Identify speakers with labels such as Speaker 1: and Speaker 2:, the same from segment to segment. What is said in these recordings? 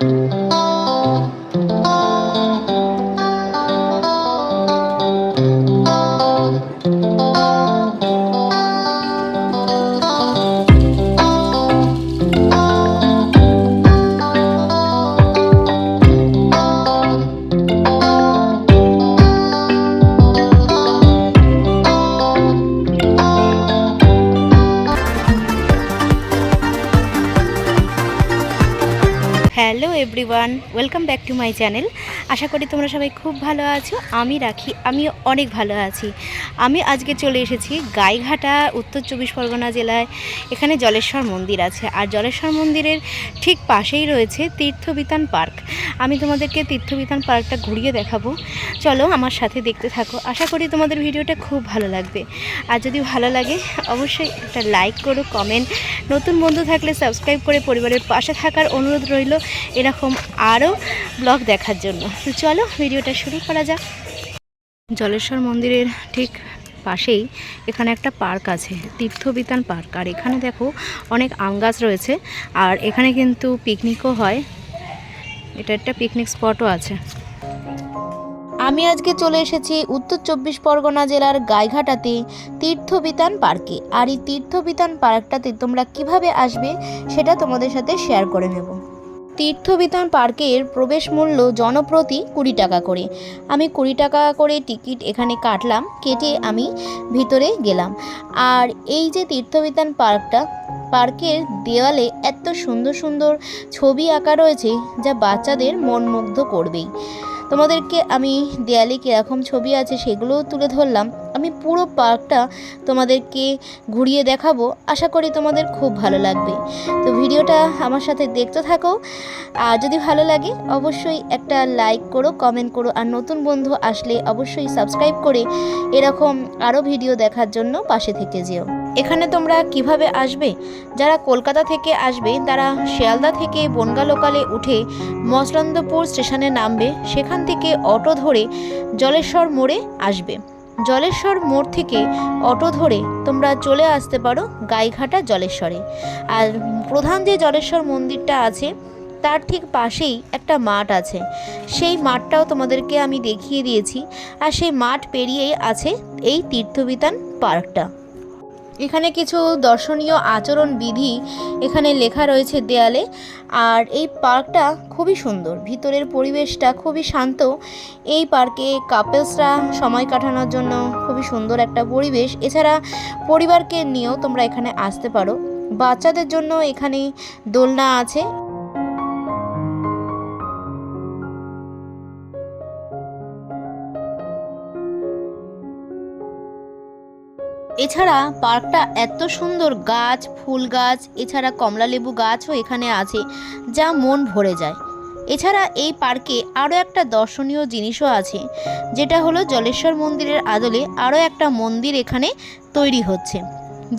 Speaker 1: Thank you. Hello everyone, welcome back to my channel. আশা করি তোমরা সবাই খুব ভালো আছো, আমি রাখি আমি অনেক ভালো আছি। আমি আজকে চলে এসেছি গাইঘাটা, উত্তর চব্বিশ পরগনা জেলায়। এখানে জলেশ্বর মন্দির আছে, আর জলেশ্বর মন্দিরের ঠিক পাশেই রয়েছে তীর্থবিতান পার্ক। আমি তোমাদেরকে তীর্থবিতান পার্কটা ঘুরিয়ে দেখাবো। চলো আমার সাথে দেখতে থাকো। আশা করি তোমাদের ভিডিওটা খুব ভালো লাগবে। আর যদি ভালো লাগে, অবশ্যই একটা লাইক করো, কমেন্ট। নতুন বন্ধু থাকলে সাবস্ক্রাইব করে পরিবারের পাশে থাকার অনুরোধ রইল। এরকম আরও ব্লগ দেখার জন্য। তো চলো, ভিডিওটা শুরু করা যাক। জলেশ্বর মন্দিরের ঠিক পাশেই এখানে একটা পার্ক আছে, তীর্থবিতান পার্ক। আর এখানে দেখো অনেক আম গাছ রয়েছে। আর এখানে কিন্তু পিকনিকও হয়। এটা একটা পিকনিক স্পটও আছে। আমি আজকে চলে এসেছি উত্তর চব্বিশ পরগনা জেলার গাইঘাটাতে তীর্থবিতান পার্কে। আর এই তীর্থবিতান পার্কটাতে তোমরা কীভাবে আসবে সেটা তোমাদের সাথে শেয়ার করে নেব। তীর্থবিতান পার্কের প্রবেশ মূল্য জনপ্রতি কুড়ি টাকা করে। আমি কুড়ি টাকা করে টিকিট এখানে কাটলাম, কেটে আমি ভিতরে গেলাম। আর এই যে তীর্থবিতান পার্কটা, পার্কের দেওয়ালে এত সুন্দর সুন্দর ছবি আঁকা রয়েছে, যা বাচ্চাদের মনমুগ্ধ করবেই। তোমাদেরকে আমি দেয়ালে কীরকম ছবি আছে সেগুলোও তুলে ধরলাম। আমি পুরো পার্কটা তোমাদেরকে ঘুরিয়ে দেখাবো। আশা করি তোমাদের খুব ভালো লাগবে। তো ভিডিওটা আমার সাথে দেখতে থাকো। আর যদি ভালো লাগে, অবশ্যই একটা লাইক করো, কমেন্ট করো। আর নতুন বন্ধু আসলে অবশ্যই সাবস্ক্রাইব করে এরকম আরও ভিডিও দেখার জন্য পাশে থেকে যেও। এখানে তোমরা কীভাবে আসবে? যারা কলকাতা থেকে আসবে, তারা শিয়ালদা থেকে বনগা লোকালে উঠে মসলন্দপুর স্টেশনে নামবে। সেখান থেকে অটো ধরে জলেশ্বর মোড়ে আসবে। জলেশ্বর মোড় থেকে অটো ধরে তোমরা চলে আসতে পারো গাইঘাটা জলেশ্বরে। আর প্রধান যে জলেশ্বর মন্দিরটা আছে, তার ঠিক পাশেই একটা মাঠ আছে। সেই মাঠটাও তোমাদেরকে আমি দেখিয়ে দিয়েছি। আর সেই মাঠ পেরিয়েই আছে এই তীর্থবিতান পার্কটা। এখানে কিছু দর্শনীয় আচরণ বিধি এখানে লেখা রয়েছে দেয়ালে। আর এই পার্কটা খুবই সুন্দর। ভিতরের পরিবেশটা খুবই শান্ত। এই পার্কে কাপেলসরা সময় কাটানোর জন্য খুবই সুন্দর একটা পরিবেশ। এছাড়া পরিবারকে নিয়েও তোমরা এখানে আসতে পারো। বাচ্চাদের জন্য এখানে দোলনা আছে। এছাড়া পার্কটা এত সুন্দর গাছ, ফুল গাছ, এছাড়া কমলালেবু গাছও এখানে আছে যা মন ভরে যায়। এছাড়া এই পার্কে আরও একটা দর্শনীয় জিনিসও আছে, যেটা হলো জলেশ্বর মন্দিরের আদলে আরও একটা মন্দির এখানে তৈরি হচ্ছে,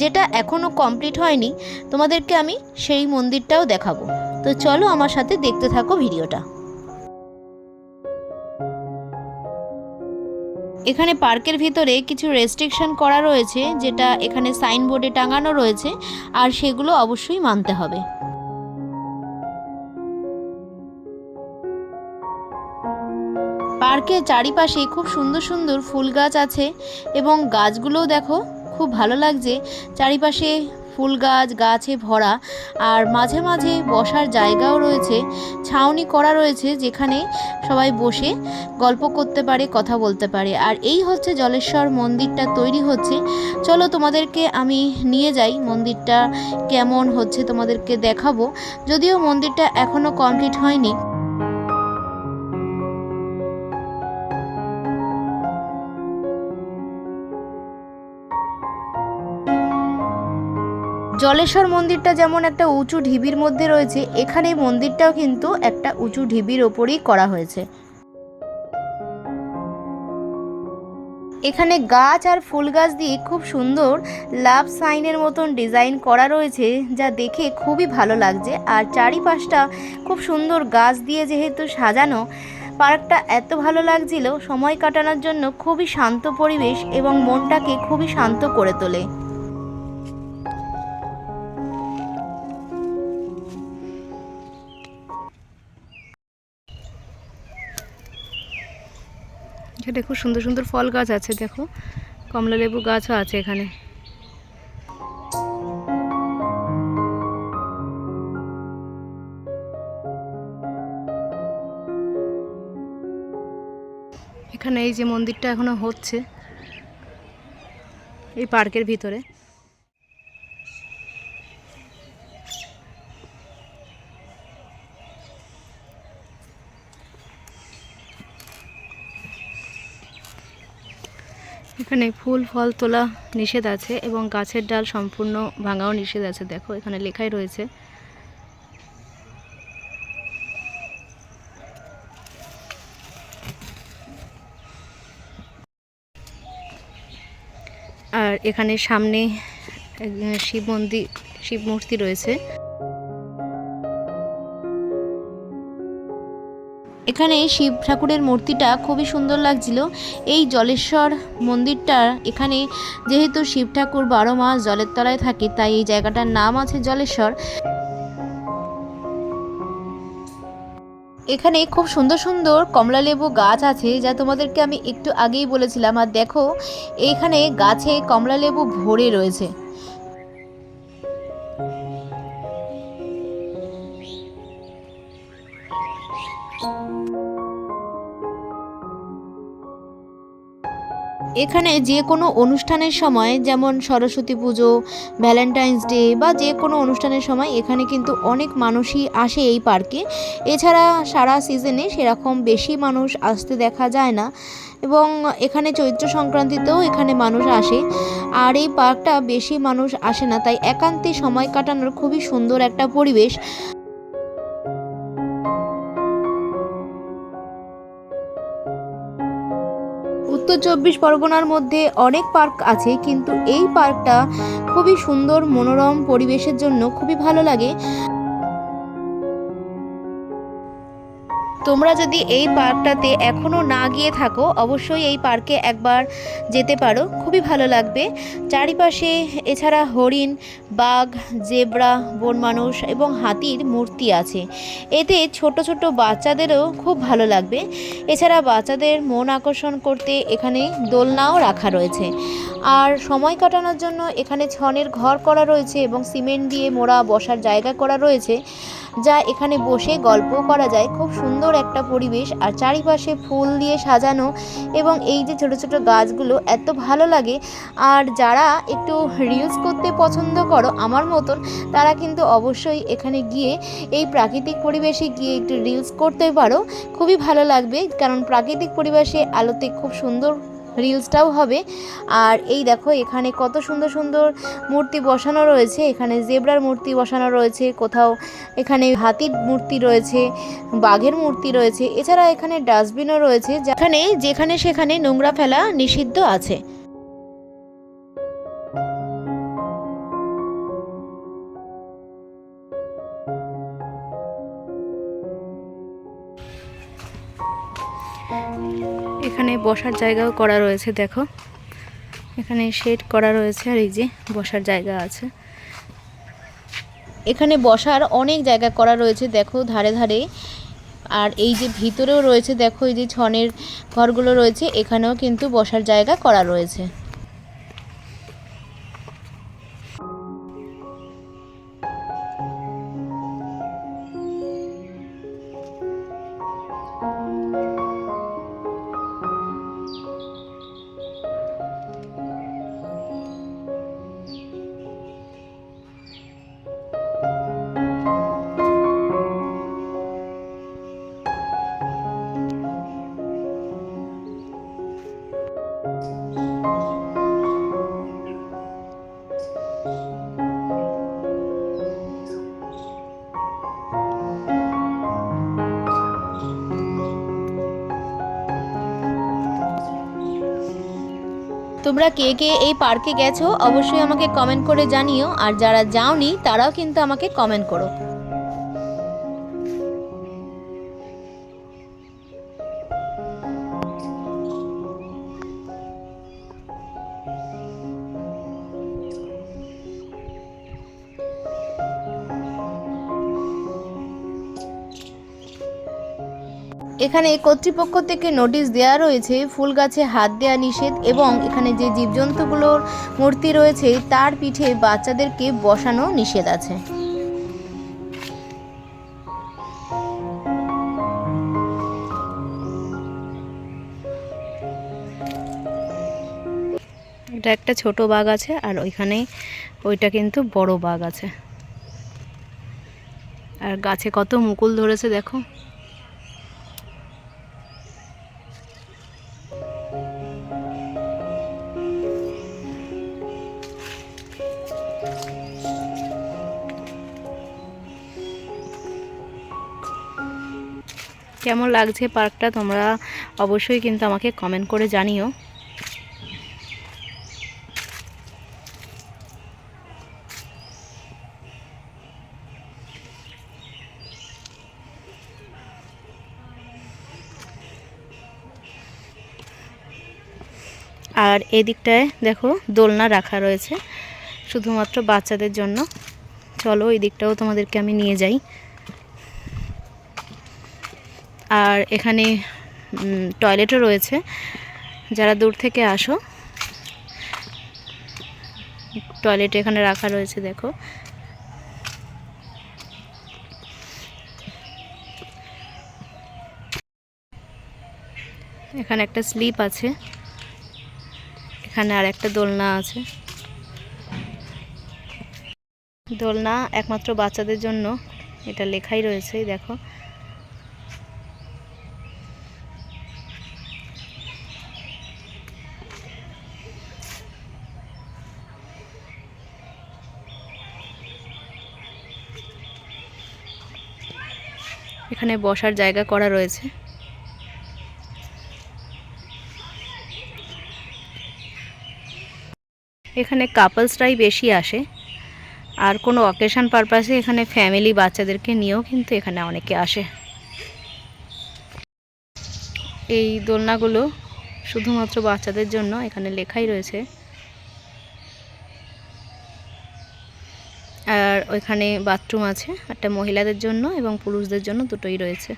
Speaker 1: যেটা এখনও কমপ্লিট হয়নি। তোমাদেরকে আমি সেই মন্দিরটাও দেখাবো। তো চলো আমার সাথে দেখতে থাকো ভিডিওটা। এখানে পার্কের ভিতরে কিছু রেস্ট্রিকশন করা রয়েছে, যেটা এখানে সাইনবোর্ডে টাঙানো রয়েছে, আর সেগুলো অবশ্যই মানতে হবে। পার্কের চারিপাশে খুব সুন্দর সুন্দর ফুল গাছ আছে, এবং গাছগুলোও দেখো, খুব ভালো লাগছে। চারিপাশে ফুল গাছ, গাছে ভরা আর মাঝে মাঝে বসার জায়গাও রয়েছে, ছাউনি করা রয়েছে যেখানে সবাই বসে গল্প করতে পারে, কথা বলতে পারে। আর এই হচ্ছে জলেশ্বর মন্দিরটা তৈরি হচ্ছে। চলো তোমাদেরকে আমি নিয়ে যাই, মন্দিরটা কেমন হচ্ছে তোমাদেরকে দেখাবো। যদিও মন্দিরটা এখনও কমপ্লিট হয়নি। জলেশ্বর মন্দিরটা যেমন একটা উঁচু ঢিবির মধ্যে রয়েছে, এখানে মন্দিরটাও কিন্তু একটা উঁচু ঢিবির ওপরেই করা হয়েছে। এখানে গাছ আর ফুল গাছ দিয়ে খুব সুন্দর লাভ সাইনের মতন ডিজাইন করা রয়েছে, যা দেখে খুবই ভালো লাগছে। আর চারিপাশটা খুব সুন্দর গাছ দিয়ে যেহেতু সাজানো, পার্কটা এত ভালো লাগছিল, সময় কাটানোর জন্য খুবই শান্ত পরিবেশ এবং মনটাকে খুবই শান্ত করে তোলে। এখানে খুব সুন্দর সুন্দর ফল গাছ আছে, দেখো। কমলা লেবু গাছও আছে এখানে। এখানে এই যে মন্দিরটা এখনও হচ্ছে, এই পার্কের ভিতরে। এখানে ফুল, ফল তোলা নিষেধ আছে এবং গাছের ডাল সম্পূর্ণ ভাঙাও নিষেধ আছে। দেখো, এখানে লেখাই রয়েছে। আর এখানে সামনে শিব মন্দির, শিব মূর্তি রয়েছে। এখানে শিব ঠাকুরের মূর্তিটা খুবই সুন্দর লাগছিল। এই জলেশ্বর মন্দিরটা এখানে যেহেতু শিব ঠাকুর বারো মাস জলের তলায় থাকে, তাই এই জায়গাটার নাম আছে জলেশ্বর। এখানে খুব সুন্দর সুন্দর কমলালেবু গাছ আছে, যা তোমাদেরকে আমি একটু আগেই বলেছিলাম। আর দেখো, এইখানে গাছে কমলালেবু ভরে রয়েছে। এখানে যে কোনো অনুষ্ঠানের সময়, যেমন সরস্বতী পুজো ভ্যালেন্টাইন্স ডে বা যে কোনো অনুষ্ঠানের সময় এখানে কিন্তু অনেক মানুষই আসে এই পার্কে। এছাড়া সারা সিজনে সেরকম বেশি মানুষ আসতে দেখা যায় না এবং এখানে চৈত্র সংক্রান্তিতেও এখানে মানুষ আসে। আর এই পার্কটা বেশি মানুষ আসে না, তাই একান্তে সময় কাটানোর খুবই সুন্দর একটা পরিবেশ। উত্তর চব্বিশ পরগনার মধ্যে অনেক পার্ক আছে, কিন্তু এই পার্কটা খুবই সুন্দর, মনোরম পরিবেশের জন্য খুবই ভালো লাগে। তোমরা যদি এই পার্কটাতে এখনও না গিয়ে থাকো, অবশ্যই এই পার্কে একবার যেতে পারো, খুবই ভালো লাগবে। চারিপাশে এছাড়া হরিণ, বাঘ, জেব্রা বন মানুষ এবং হাতির মূর্তি আছে। এতে ছোট ছোট বাচ্চাদেরও খুব ভালো লাগবে। এছাড়া বাচ্চাদের মন আকর্ষণ করতে এখানে দোলনাও রাখা রয়েছে। আর সময় কাটানোর জন্য এখানে ছনের ঘর করা রয়েছে এবং সিমেন্ট দিয়ে মোড়া বসার জায়গা করা রয়েছে, যা এখানে বসে গল্প করা যায়। খুব সুন্দর একটা পরিবেশ আর চারিপাশে ফুল দিয়ে সাজানো এবং এই যে ছোট ছোট গাছগুলো এত ভালো লাগে। আর যারা একটু রিলস করতে পছন্দ করো, আমার মতন, তারা কিন্তু অবশ্যই এখানে গিয়ে এই প্রাকৃতিক পরিবেশে গিয়ে একটু রিলস করতে পারো। খুবই ভালো লাগবে, কারণ প্রাকৃতিক পরিবেশে আলোতে খুব সুন্দর রিলসটাও হবে। আর এই দেখো, এখানে কত সুন্দর সুন্দর মূর্তি বসানো রয়েছে। এখানে জেব্রার মূর্তি বসানো রয়েছে, কোথাও এখানে হাতির মূর্তি রয়েছে, বাঘের মূর্তি রয়েছে। এছাড়া এখানে ডাস্টবিনও রয়েছে যেখানে যেখানে সেখানে নোংরা ফেলা নিষিদ্ধ আছে। বসার জায়গাও করা রয়েছে, দেখো। এখানে শেড করা রয়েছে আর এই যে বসার জায়গা আছে। এখানে বসার অনেক জায়গা করা রয়েছে, দেখো, ধারে ধারে। আর এই যে ভিতরেও রয়েছে, দেখো, এই যে ছনের ঘরগুলো রয়েছে, এখানেও কিন্তু বসার জায়গা করা রয়েছে। তোমরা কে কে এই পার্কে গেছো, অবশ্যই আমাকে কমেন্ট করে জানিও। আর যারা যাওনি, তারাও কিন্তু আমাকে কমেন্ট করো। এখানে কর্তৃপক্ষ থেকে নোটিশ দেওয়া রয়েছে ফুল গাছে হাত দেওয়া নিষেধ এবং এখানে যে জীবজন্তুগুলোর মূর্তি রয়েছে, তার পিঠে বাচ্চাদেরকে বসানো নিষেধ আছে। এটা একটা ছোট বাঘ আছে আর ওইখানে ওইটা কিন্তু বড় বাঘ আছে। আর গাছে কত মুকুল ধরেছে দেখো। কেমন লাগছে পার্কটা তোমরা অবশ্যই কিন্তু আমাকে কমেন্ট করে জানিও। আর এদিকটায় দেখো দোলনা রাখা রয়েছে, শুধুমাত্র বাচ্চাদের জন্য। চলো, এই দিকটাও তোমাদেরকে আমি নিয়ে যাই। আর এখানে টয়লেটও রয়েছে। যারা দূর থেকে আসো টয়লেট এখানে রাখা রয়েছে, দেখো। এখানে একটা স্লিপ আছে। এখানে আর একটা দোলনা আছে। দোলনা একমাত্র বাচ্চাদের জন্য, এটা লেখাই রয়েছে, দেখো। এখানে বসার জায়গা করা রয়েছে। এখানে কাপলসরাই বেশি আসে। আর কোনো অকেশন পারপাসে এখানে ফ্যামিলি বাচ্চাদেরকে নিয়েও কিন্তু এখানে অনেকে আসে। এই দোলনাগুলো শুধুমাত্র বাচ্চাদের জন্য এখানে লেখাই রয়েছে। আর ওইখানে বাথরুম আছে একটা মহিলাদের জন্য এবং পুরুষদের জন্য দুটোই রয়েছে।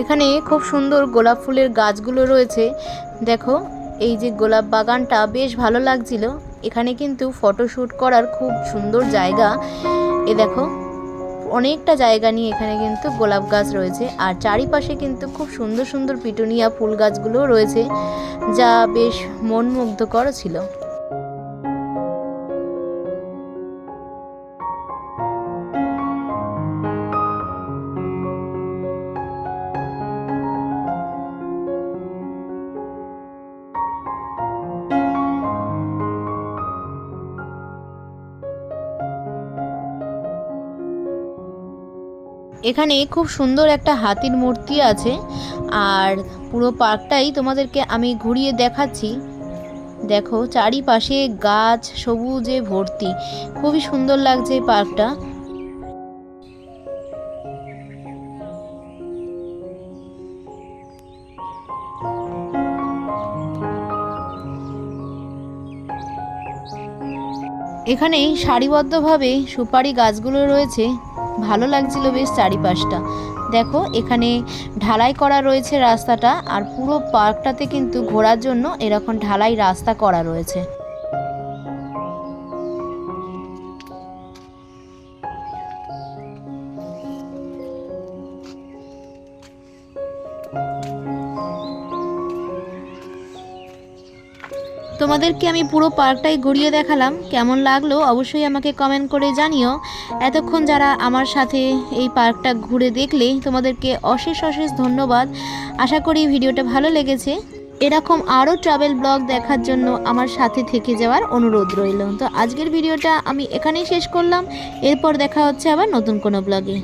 Speaker 1: এখানে খুব সুন্দর গোলাপ ফুলের গাছগুলো রয়েছে। দেখো, এই যে গোলাপ বাগানটা বেশ ভালো লাগছিল। এখানে কিন্তু ফটোশ্যুট করার খুব সুন্দর জায়গা। এ দেখো, অনেকটা জায়গা নিয়ে এখানে কিন্তু গোলাপ গাছ রয়েছে। আর চারিপাশে কিন্তু খুব সুন্দর সুন্দর পিটুনিয়া ফুল গাছগুলোও রয়েছে, যা বেশ মনমুগ্ধকর ছিল। এখানে খুব সুন্দর একটা হাতির মূর্তি আছে। আর পুরো পার্কটাই তোমাদেরকে আমি ঘুরিয়ে দেখাচ্ছি। দেখো, চারিপাশে গাছ, সবুজে ভর্তি। খুবই সুন্দর লাগছে পার্কটা। এখানে সারিবদ্ধভাবে সুপারি গাছগুলো রয়েছে। ভালো লাগছিল বেশ চারিপাশটা। দেখো, এখানে ঢালাই করা রয়েছে রাস্তাটা, আর পুরো পার্কটাতে কিন্তু ঘোরার জন্য এরকম ঢালাই রাস্তা করা রয়েছে। তোমাদেরকে আমি পুরো পার্কটাই ঘুরিয়ে দেখালাম। কেমন লাগল অবশ্যই আমাকে কমেন্ট করে জানিও। এতক্ষণ যারা আমার সাথে এই পার্কটা ঘুরে দেখলে তোমাদেরকে অশেষ অশেষ ধন্যবাদ। আশা করি ভিডিওটা ভালো লেগেছে। এরকম আরও ট্রাভেল ব্লগ দেখার জন্য আমার সাথে থেকে যাওয়ার অনুরোধ রইল। তো আজকের ভিডিওটা আমি এখানেই শেষ করলাম। এরপর দেখা হচ্ছে আবার নতুন কোনো ব্লগে